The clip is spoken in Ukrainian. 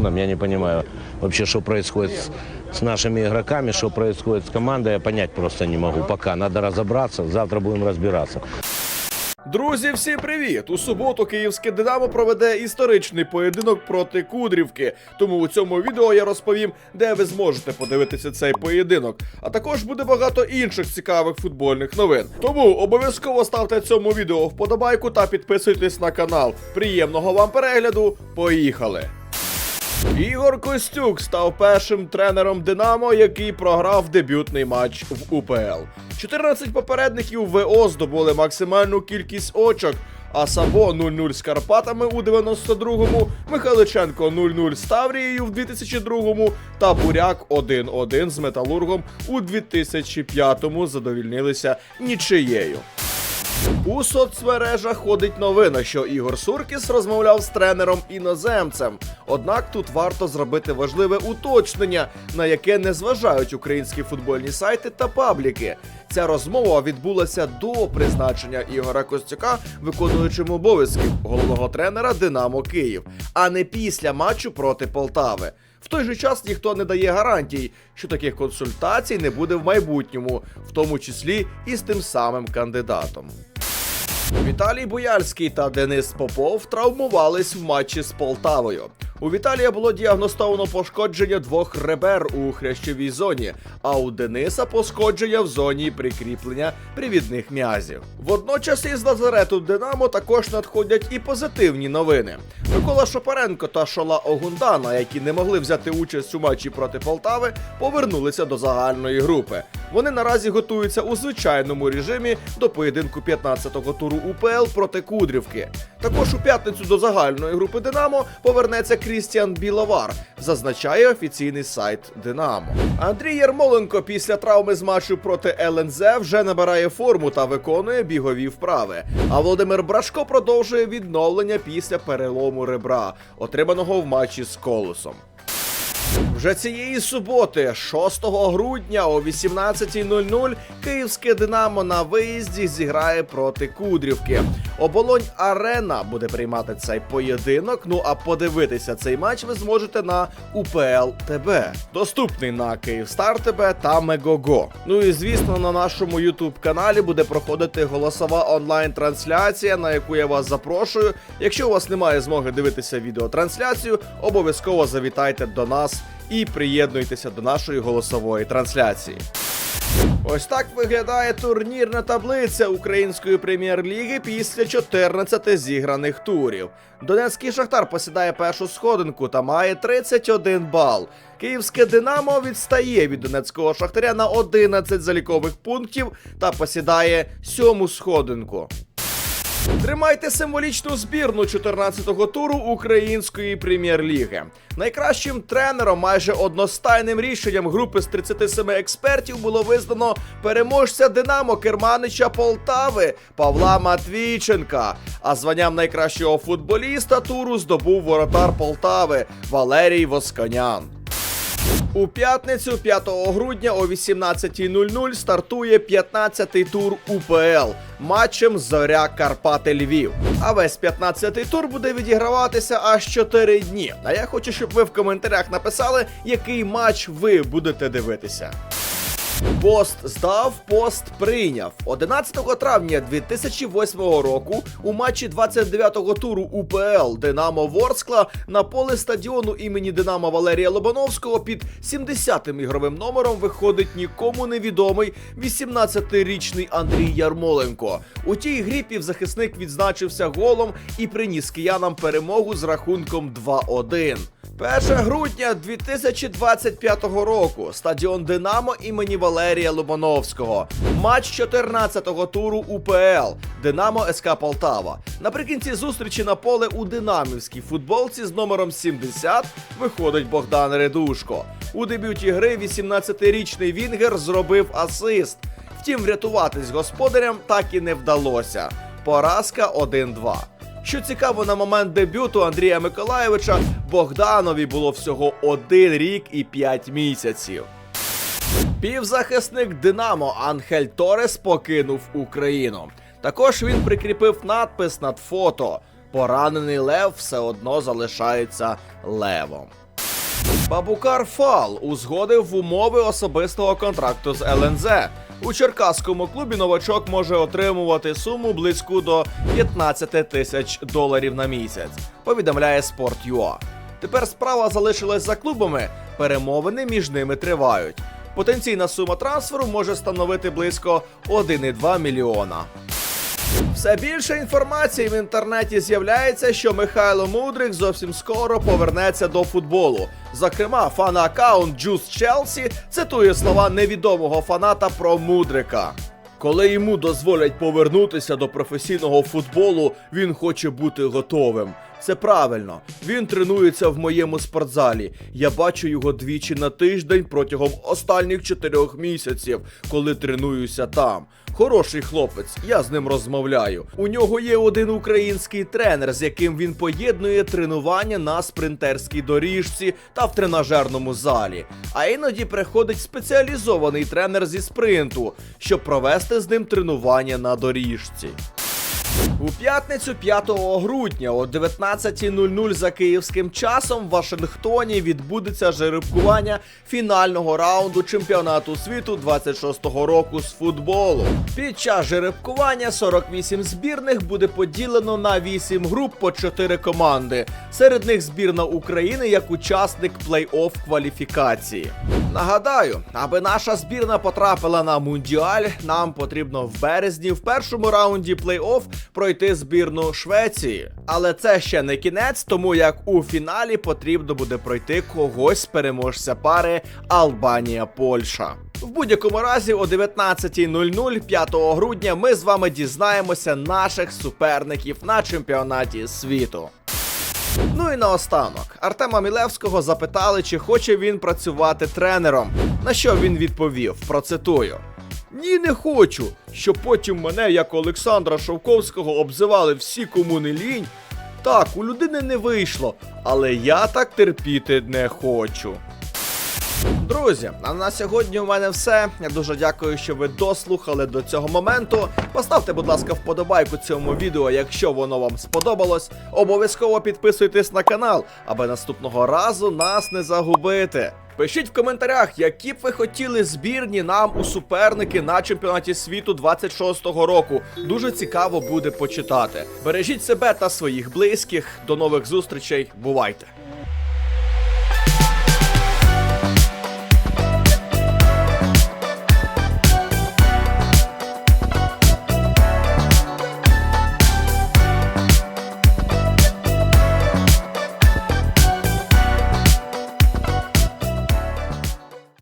Бесюном. Я не понимаю вообще, что происходит с, с нашими игроками, что происходит с командой. Я понять просто не могу пока. Надо разобраться. Завтра будем разбираться. Друзі, всім привіт! У суботу київське Динамо проведе історичний поєдинок проти Кудрівки. Тому у цьому відео я розповім, де ви зможете подивитися цей поєдинок. А також буде багато інших цікавих футбольних новин. Тому обов'язково ставте цьому відео вподобайку та підписуйтесь на канал. Приємного вам перегляду! Поїхали! Ігор Костюк став першим тренером Динамо, який програв дебютний матч в УПЛ. 14 попередників ВО здобули максимальну кількість очок. А Сабо 0-0 з Карпатами у 92-му, Михайличенко 0-0 з Таврією в 2002-му та Буряк 1-1 з Металургом у 2005-му задовільнилися нічиєю. У соцмережах ходить новина, що Ігор Суркіс розмовляв з тренером іноземцем. Однак тут варто зробити важливе уточнення, на яке не зважають українські футбольні сайти та пабліки. Ця розмова відбулася до призначення Ігора Костюка виконуючим обов'язків головного тренера Динамо Київ, а не після матчу проти Полтави. В той же час ніхто не дає гарантій, що таких консультацій не буде в майбутньому, в тому числі і з тим самим кандидатом. Віталій Бояльський та Денис Попов травмувались в матчі з Полтавою. У Віталія було діагностовано пошкодження двох ребер у хрящовій зоні, а у Дениса пошкодження в зоні прикріплення привідних м'язів. Водночас із лазарету Динамо також надходять і позитивні новини. Микола Шопаренко та Шола Огундана, які не могли взяти участь у матчі проти Полтави, повернулися до загальної групи. Вони наразі готуються у звичайному режимі до поєдинку 15-го туру УПЛ проти Кудрівки. Також у п'ятницю до загальної групи Динамо повернеться Крістіан Біловар, зазначає офіційний сайт Динамо. Андрій Ярмоленко після травми з матчу проти ЛНЗ вже набирає форму та виконує бігові вправи. А Володимир Брашко продовжує відновлення після перелому ребра, отриманого в матчі з Колосом. Вже цієї суботи, 6 грудня о 18.00, київське Динамо на виїзді зіграє проти Кудрівки. Оболонь Арена буде приймати цей поєдинок. Ну а подивитися цей матч ви зможете на УПЛ ТБ. Доступний на Київстар ТБ та Мегого. Ну і звісно, на нашому Ютуб каналі буде проходити голосова онлайн-трансляція, на яку я вас запрошую. Якщо у вас немає змоги дивитися відеотрансляцію, обов'язково завітайте до нас і приєднуйтеся до нашої голосової трансляції. Ось так виглядає турнірна таблиця української прем'єр-ліги після 14 зіграних турів. Донецький Шахтар посідає першу сходинку та має 31 бал. Київське Динамо відстає від Донецького Шахтаря на 11 залікових пунктів та посідає сьому сходинку. Тримайте символічну збірну 14-го туру української прем'єр-ліги. Найкращим тренером, майже одностайним рішенням групи з 37 експертів було визнано переможця Динамо Керманича Полтави Павла Матвійченка. А званням найкращого футболіста туру здобув воротар Полтави Валерій Восконян. У п'ятницю 5 грудня о 18.00 стартує 15-й тур УПЛ матчем Зоря Карпати Львів. А весь 15-й тур буде відіграватися аж 4 дні. А я хочу, щоб ви в коментарях написали, який матч ви будете дивитися. Пост здав, пост прийняв. 11 травня 2008 року у матчі 29-го туру УПЛ Динамо Ворскла на поле стадіону імені Динамо Валерія Лобановського під 70-м ігровим номером виходить нікому невідомий 18-річний Андрій Ярмоленко. У тій грі півзахисник відзначився голом і приніс киянам перемогу з рахунком 2-1. 1 грудня 2025 року. Стадіон Динамо імені Валерія Лобановського. Матч 14-го туру УПЛ. Динамо СК Полтава. Наприкінці зустрічі на поле у динамівській футболці з номером 70 виходить Богдан Редушко. У дебюті гри 18-річний Вінгер зробив асист. Втім, врятуватись господарям так і не вдалося. Поразка 1-2. Що цікаво, на момент дебюту Андрія Миколаєвича Богданові було всього один рік і п'ять місяців. Півзахисник Динамо Анхель Торес покинув Україну. Також він прикріпив надпис над фото: Поранений лев все одно залишається левом. Бабукар Фал узгодив умови особистого контракту з ЛНЗ. У черкаському клубі новачок може отримувати суму близьку до 15 тисяч доларів на місяць. Повідомляє Sport.ua. Тепер справа залишилась за клубами. Перемовини між ними тривають. Потенційна сума трансферу може становити близько 1,2 мільйона. Все більше інформації в інтернеті з'являється, що Михайло Мудрик зовсім скоро повернеться до футболу. Зокрема, фан-аккаунт Juice Chelsea цитує слова невідомого фаната про Мудрика. Коли йому дозволять повернутися до професійного футболу, він хоче бути готовим. Це правильно. Він тренується в моєму спортзалі. Я бачу його двічі на тиждень протягом останніх чотирьох місяців, коли тренуюся там. Хороший хлопець, я з ним розмовляю. У нього є один український тренер, з яким він поєднує тренування на спринтерській доріжці та в тренажерному залі. А іноді приходить спеціалізований тренер зі спринту, щоб провести з ним тренування на доріжці. У п'ятницю 5 грудня о 19.00 за київським часом в Вашингтоні відбудеться жеребкування фінального раунду чемпіонату світу 26-го року з футболу. Під час жеребкування 48 збірних буде поділено на 8 груп по 4 команди. Серед них збірна України як учасник плей-офф кваліфікації. Нагадаю, аби наша збірна потрапила на мундіаль, нам потрібно в березні в першому раунді плей-офф пройти збірну Швеції. Але це ще не кінець, тому як у фіналі потрібно буде пройти когось з переможця пари Албанія-Польща. В будь-якому разі о 19.00 5 грудня ми з вами дізнаємося наших суперників на чемпіонаті світу. Ну і наостанок, Артема Мілевського запитали, чи хоче він працювати тренером. На що він відповів? Процитую. Ні, не хочу, щоб потім мене, як Олександра Шовковського, обзивали всі, кому не лінь. Так, у людини не вийшло, але я так терпіти не хочу. Друзі, а на сьогодні у мене все. Я дуже дякую, що ви дослухали до цього моменту. Поставте, будь ласка, вподобайку цьому відео, якщо воно вам сподобалось. Обов'язково підписуйтесь на канал, аби наступного разу нас не загубити. Пишіть в коментарях, які б ви хотіли збірні нам у суперники на чемпіонаті світу 26-го року. Дуже цікаво буде почитати. Бережіть себе та своїх близьких. До нових зустрічей. Бувайте!